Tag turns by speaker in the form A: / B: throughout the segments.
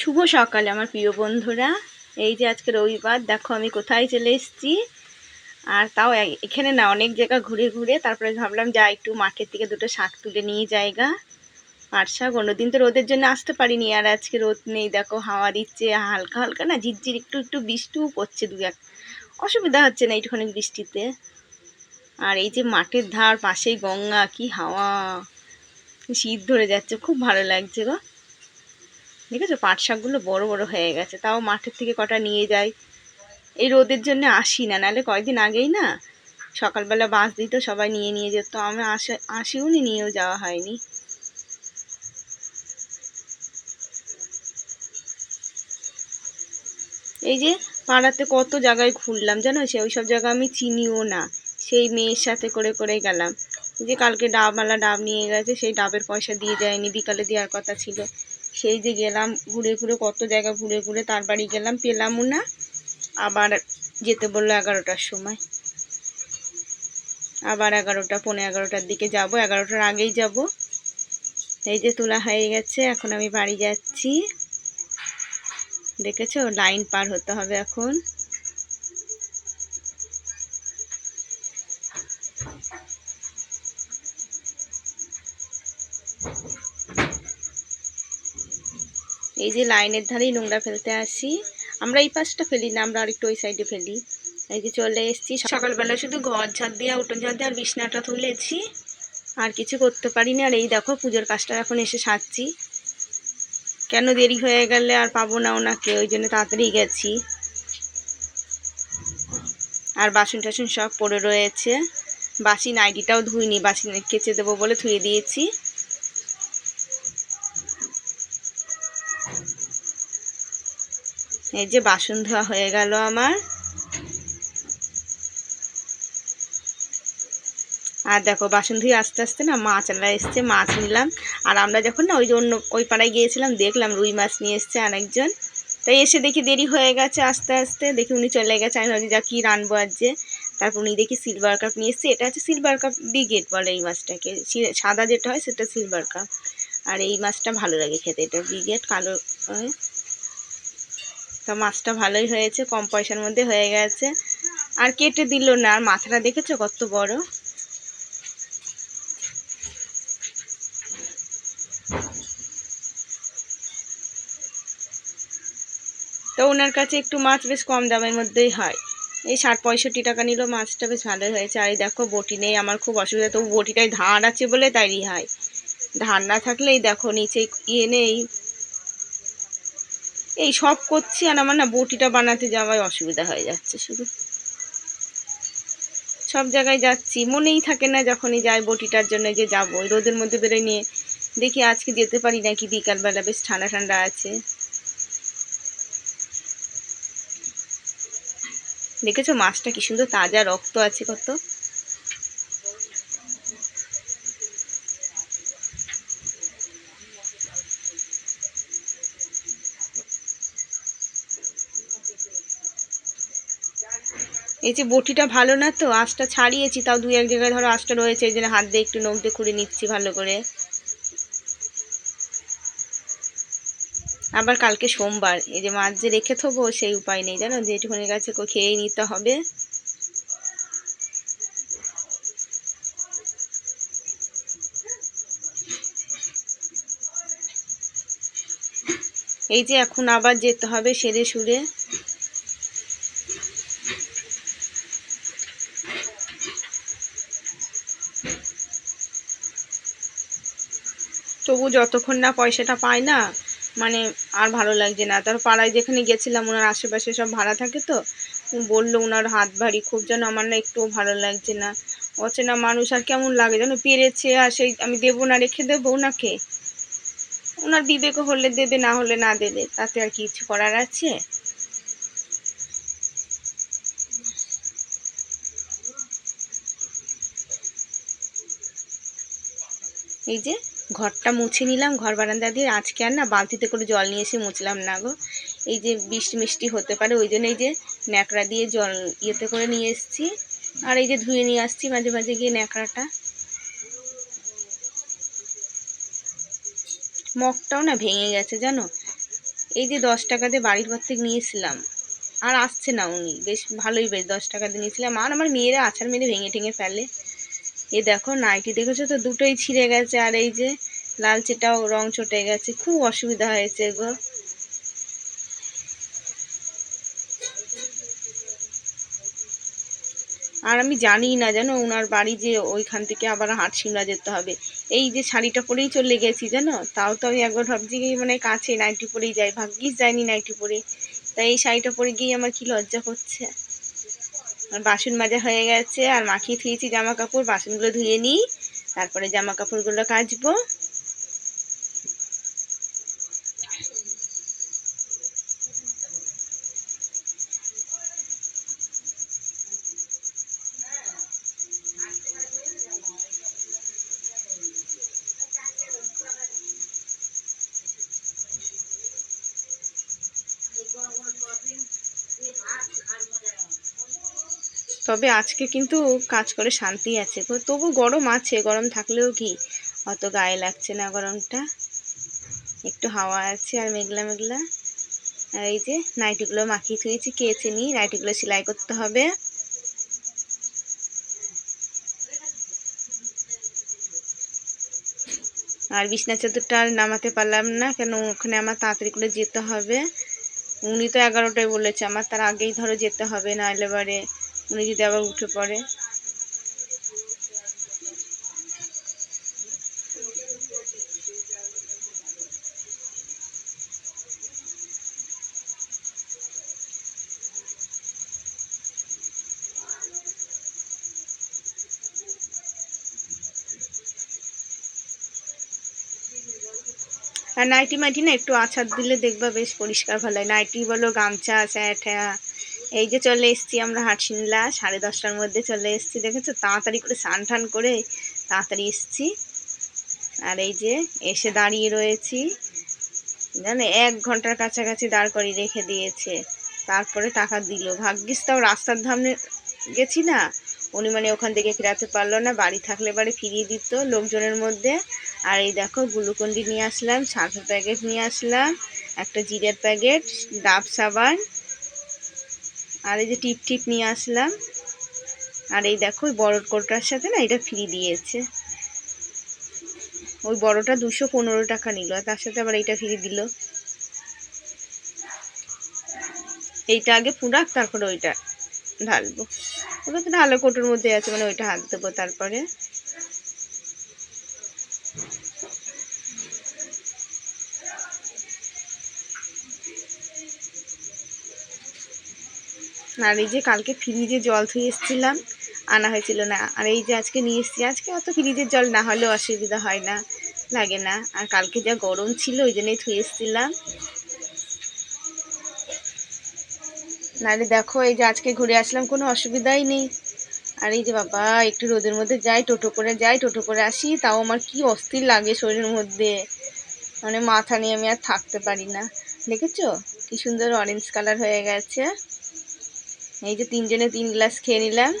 A: শুভ সকালে, আমার প্রিয় বন্ধুরা। এই যে আজকে রবিবার, দেখো আমি কোথায় চলে এসেছি। আর তাও এখানে না অনেক জায়গা ঘুরে ঘুরে, তারপরে ভাবলাম যা একটু মাঠের থেকে দুটো শাক তুলে নিয়ে জায়গা। আর শাক অন্যদিন তো রোদের জন্য আসতে পারিনি, আর আজকে রোদ নেই, দেখো হাওয়া দিচ্ছে, হালকা হালকা না ঝিরঝির, একটু একটু বৃষ্টিও পড়ছে দু এক অসুবিধা হচ্ছে না একটুখানি বৃষ্টিতে। আর এই যে মাঠের ধার, পাশেই গঙ্গা, কি হাওয়া। শীত ধরে যাচ্ছে, খুব ভালো লাগছে গো। দেখেছ? পাট শাকগুলো বড় বড় হয়ে গেছে। তাও মাঠের থেকে কটা নিয়ে যাই। এই রোদের জন্য আসি না, নাহলে কয়েকদিন আগেই না সকালবেলা বাস দিত, সবাই নিয়ে নিয়ে যেত। আমি আসে, আসিও নি, নিয়েও যাওয়া হয়নি। এই যে পাড়াতে কত জায়গায় ঘুরলাম, জানো? সে ওই সব জায়গা আমি চিনিও না। সেই মেয়ের সাথে করে করে গেলাম। যে কালকে ডাবওয়ালা ডাব নিয়ে গেছে, সেই ডাবের পয়সা দিয়ে যায়নি, বিকালে দেওয়ার কথা ছিল। সেই যে গেলাম ঘুরে ঘুরে, কত জায়গা ঘুরে ঘুরে তার বাড়ি গেলাম, পেলামও না। আবার যেতে বলল এগারোটার সময়। আবার এগারোটা, পৌনে এগারোটার দিকে যাব। এগারোটার আগেই যাব। এই যে তোলা হয়ে গেছে, এখন আমি বাড়ি যাচ্ছি। দেখেছ? লাইন পার হতে হবে এখন। এই যে লাইনের ধারেই নোংরা ফেলতে আসি। আমরা এই পাশটা ফেলি না আমরা আরেকটু ওই সাইডে ফেলি। এই যে চলে এসেছি। সকালবেলা শুধু ঘর ঝাড় দিয়ে উঠোন ঝাড় দিয়ে আর বিছনাটা তুলেছি। আর কিছু করতে পারিনি। আর এই দেখো পুজোর কাজটা এখন এসে সারছি। কেন দেরি হয়ে গেলে আর পাবো না ওনাকে ওই জন্য তাড়াতাড়ি গেছি। আর বাসন টাসন সব পড়ে রয়েছে। বাসি নাইটিটাও ধুইনি বাসি কেচে দেবো বলে ধুয়ে দিয়েছি। এই যে বাসন ধোয়া হয়ে গেল আমার। আর দেখো, বাসন ধুয়ে আস্তে আস্তে না মাছ আলা এসছে, মাছ নিলাম। আর আমরা যখন না ওই যে অন্য ওই পাড়ায় গিয়েছিলাম, দেখলাম রুই মাছ নিয়ে এসছে আরেকজন। তাই এসে দেখি দেরি হয়ে গেছে আস্তে আস্তে। দেখি উনি চলে গেছে, আমি ভাবছি যা কী রানবো আজকে তারপর উনি দেখি সিলভার কাপ নিয়ে এসছে। এটা হচ্ছে সিলভার কাপ বিগেট বলে এই মাছটাকে। সাদা যেটা হয় সেটা সিলভার কাপ আর এই মাছটা ভালো লাগে খেতে, এটা বিগেট কালো হয়। তো মাছটা ভালোই হয়েছে, কম পয়সার মধ্যে হয়ে গেছে। আর কেটে দিল না, আর মাথাটা দেখেছ কত বড়? তো ওনার কাছে একটু মাছ বেশ কম দামের মধ্যেই হয়। এই ষাট পঁয়ষট্টি টাকা নিল, মাছটা বেশ ভালোই হয়েছে। আর এই দেখো, বটি নেই, আমার খুব অসুবিধা। তবু বটিটায় ধার আছে বলে তাই হয় ধার না থাকলে এই দেখো, নিচে ইয়ে নেই এই সব করছি আর আমার না বটিটা বানাতে যাওয়ায় অসুবিধা হয়ে যাচ্ছে শুধু। সব জায়গায় যাচ্ছি, মনেই থাকে না যখনই যাই বটিটার জন্য যে যাব। ওই রোদের মধ্যে বেরোয় নিয়ে দেখি আজকে যেতে পারি নাকি, বিকালবেলা বেশ ঠান্ডা ঠান্ডা আছে। দেখেছ মাছটা কি সুন্দর, তাজা রক্ত আছে কত। এই যে বটিটা ভালো না তো আঁশটা ছাড়িয়েছি, তাও দুই এক জায়গায় ধরো আঁশটা রয়েছে, এই জন্য হাত দিয়ে একটু নখ দিয়ে খুঁড়ে নিচ্ছি ভালো করে। আবার কালকে সোমবার, এই যে মাছ যে রেখে থবো, সেই উপায় নেই, জানো? যেটুকুনের কাছে খেয়েই নিতে হবে। এই যে এখন আবার যেতে হবে সেরে সুরে। তবু যতক্ষণ না পয়সাটা পাই না মানে আর ভালো লাগছে না। তার পাড়ায় যেখানে গেছিলাম, ওনার আশেপাশে সব ভাড়া থাকে তো বলল ওনার হাত ভারী, খুব যেন আমার না একটুও ভালো লাগছে না। অচেনা মানুষ আর কেমন লাগে যেন পেরেছে আর সেই আমি দেবো না রেখে দেবো ওনাকে। ওনার বিবেক হলে দেবে, না হলে না দেবে, তাতে আর কিছু করার আছে? এই যে ঘরটা মুছে নিলাম, ঘর বারান্দা দিয়ে আজকে আর না বালতিতে করে জল নিয়ে এসে মুছলাম না গো। এই যে বৃষ্টি মিষ্টি হতে পারে, ওই জন্য এই যে ন্যাকড়া দিয়ে জল ইয়েতে করে নিয়ে এসেছি। আর এই যে ধুয়ে নিয়ে আসছি মাঝে মাঝে গিয়ে ন্যাকড়াটা। মগটাও না ভেঙে গেছে, জানো? এই যে দশ টাকাতে বাড়ির পর থেকে নিয়েছিলাম, আর আসছে না উনি। বেশ ভালোই বেশ দশ টাকাতে নিয়েছিলাম। আর আমার মেয়েরা আছার মেরে ভেঙে ঠেঙে ফেলে। এ দেখো নাইটি দেখেছ তো? দুটোই ছিঁড়ে গেছে আর এই যে লালচেটাও রং চটে গেছে। খুব অসুবিধা হয়েছে গো। আর আমি জানি না জানো ওনার বাড়ি যে ওইখান থেকে আবার হাট সিমলা যেতে হবে। এই যে শাড়িটা পরেই চলে গেছি জানো? তাও তো আমি একবার ভাবছি কি মানে কাছে নাইটি পরেই যাই। ভাগ্যিস যাইনি নাইটি পরে। তাই এই শাড়িটা পরে গিয়ে আমার কি লজ্জা করছে? বাসন মাজা হয়ে গেছে, আর মাখিয়ে থুয়েছি জামা কাপড় বাসনগুলো ধুয়ে নিই, তারপরে জামা কাপড়গুলো কাচবো। তবে আজকে কিন্তু কাজ করে শান্তি আছে। তবু গরম আছে, গরম থাকলেও কি? অত গায়ে লাগছে না গরমটা। একটু হাওয়া আছে আর মেঘলা মেঘলা। আর এই যে নাইটিগুলো মাখিয়ে থুয়েছি কেচে নিই নাইটিগুলো সেলাই করতে হবে। আর বিছনা চাদরটা আর নামাতে পারলাম না, কেন ওখানে আমার তাড়াতাড়ি করে যেতে হবে। উনি তো এগারোটায় বলেছে, আমার তার আগেই ধরো যেতে হবে না এবারে উনি যদি আবার উঠে পড়ে। আর নাইটি মাইটি না একটু আছাড় দিলে দেখবা বেশ পরিষ্কার ভালো হয়। নাইটি বলো, গামছা স্যাঠা এই যে চলে এসছি আমরা হাটশিমলা, সাড়ে দশটার মধ্যে চলে এসছি, দেখেছ? তাড়াতাড়ি করে স্নান টান করে তাড়াতাড়ি এসছি। আর এই যে এসে দাঁড়িয়ে রয়েছি। জানে, এক ঘণ্টার কাছাকাছি দাঁড় করিয়ে রেখে দিয়েছে। তারপরে টাকা দিল। ভাগ্যিস তাও রাস্তার ধামে গেছি না। উনি মানে ওখান থেকে ফেরাতে পারল না। বাড়ি থাকলে বাড়ি ফিরিয়ে দিত লোকজনের মধ্যে। আর এই দেখো গ্লুকন্ডি নিয়ে আসলাম সার্ফের প্যাকেট নিয়ে আসলাম, একটা জিরের প্যাকেট ডাব, সাবান আর এই যে টিপ টিপ নিয়ে আসলাম। আর এই দেখো, ওই বড় কোটার সাথে না এটা ফ্রি দিয়েছে। ওই বড়টা দুশো পনেরো টাকা নিল, আর তার সাথে আবার এইটা ফ্রি দিল। এইটা আগে পুরাক তারপরে ওইটা ঢালবো। ওটা তো ঢালো কোটোর মধ্যে আছে মানে ওইটা হাত দেবো তারপরে। আর এই যে কালকে ফ্রিজে জল থুয়ে এসেছিলাম, আনা হয়েছিল না। আর এই যে আজকে নিয়ে এসেছি, আজকে অত ফ্রিজের জল না হলেও অসুবিধা হয় না, লাগে না। আর কালকে যা গরম ছিল, ওই জন্যই থুয়ে এসেছিলাম। নাহলে দেখো, এই যে আজকে ঘুরে আসলাম, কোনো অসুবিধাই নেই। আর এই যে বাবা, একটু রোদের মধ্যে যাই, টোটো করে যাই, টোটো করে আসি, তাও আমার কি অস্থির লাগে শরীরের মধ্যে। মানে মাথা নিয়ে আমি আর থাকতে পারি না। দেখেছ? কি সুন্দর অরেঞ্জ কালার হয়ে গেছে। এই যে তিনজনে তিন গ্লাস খেয়ে নিলাম।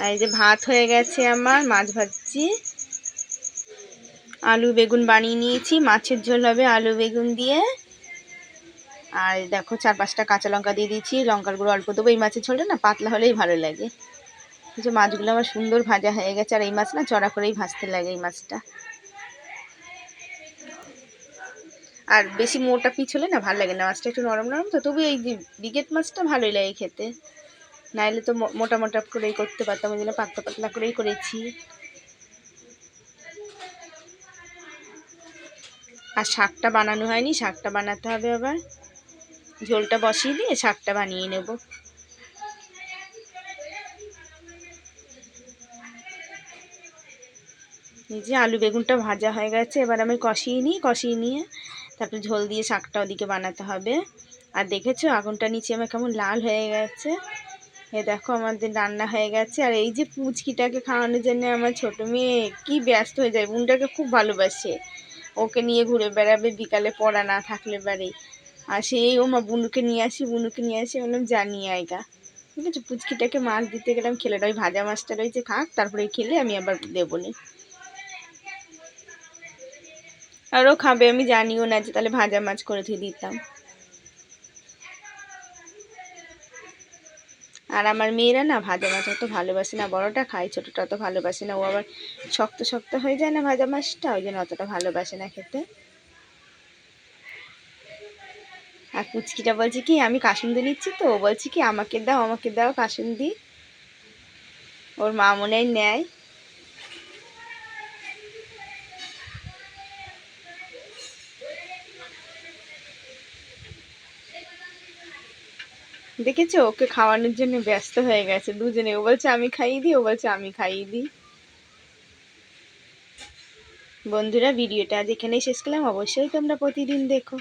A: আর এই যে ভাত হয়ে গেছে আমার, মাছ ভাজছি। আলু বেগুন বানিয়ে নিয়েছি, মাছের ঝোল হবে আলু বেগুন দিয়ে। আর দেখো চার পাঁচটা কাঁচা লঙ্কা দিয়ে দিয়েছি, লঙ্কার গুঁড়ো অল্প দেবো, এই মাছের ঝোলটা না পাতলা হলেই ভালো লাগে। যে মাছগুলো আমার সুন্দর ভাজা হয়ে গেছে, আর এই মাছ না চড়া করেই ভাজতে লাগে এই মাছটা। আর বেশি মোটা পিচ হলে না ভালো লাগে না, মাছটা একটু নরম নরম তো তবু এই বিগেট মাছটা ভালোই লাগে খেতে। নাইলে তো মোটা মোটা করেই করতে পারতাম, ওই জন্য পাতলা পাতলা করেই করেছি। আর শাকটা বানানো হয়নি, শাকটা বানাতে হবে আবার। ঝোলটা বসিয়ে দিয়ে শাকটা বানিয়ে নেব। এই যে আলু বেগুনটা ভাজা হয়ে গেছে, এবার আমি কষিয়ে নিই, কষিয়ে নিয়ে তারপরে ঝোল দিয়ে শাকটা ওদিকে বানাতে হবে। আর দেখেছ, আগুনটা নিচে আমার কেমন লাল হয়ে গেছে। এ দেখো, আমাদের রান্না হয়ে গেছে। আর এই যে পুচকিটাকে খাওয়ানোর জন্য আমার ছোট মেয়ে কি ব্যস্ত হয়ে যায়। বোনটাকে খুব ভালোবাসে। ওকে নিয়ে ঘুরে বেড়াবে, বিকালে পড়া না থাকলে বাড়ি আর সেই ও মা বুনুকে নিয়ে আসি, বুনুকে নিয়ে আসি। বললাম জানি আয়গা ঠিক আছে, পুচকিটাকে মাছ দিতে গেলাম, খেলে। ওই ভাজা মাছটা রয়েছে, খাক। তারপরে খেলে আমি আবার দেবো নি। আর ও খাবে, আমি জানিও না যে তাহলে ভাজা মাছ করে ধুয়ে দিতাম। আর আমার মেয়েরা না ভাজা মাছ অত ভালোবাসে না, বড়টা খায়, ছোটোটা অত ভালোবাসে না, ও আবার শক্ত শক্ত হয়ে যায় না ভাজা মাছটা, ওই জন্য অতটা ভালোবাসে না খেতে। আর কুচকিটা বলছে কি, আমি কাসুন্দি নিচ্ছি তো। বলছে কি, আমাকে দাও আমাকে দাও কাসুন্দি। ওর মা মনে নেয়। দেখেছ? ওকে খাওয়ানোর জন্য ব্যস্ত হয়ে গেছে দুজনে। ও বলছে, আমি খাইয়ে দিই? ও বলছে, আমি খাইয়ে দিই। বন্ধুরা, ভিডিওটা আজ এখানেই শেষ করলাম। অবশ্যই তোমরা প্রতিদিন দেখো।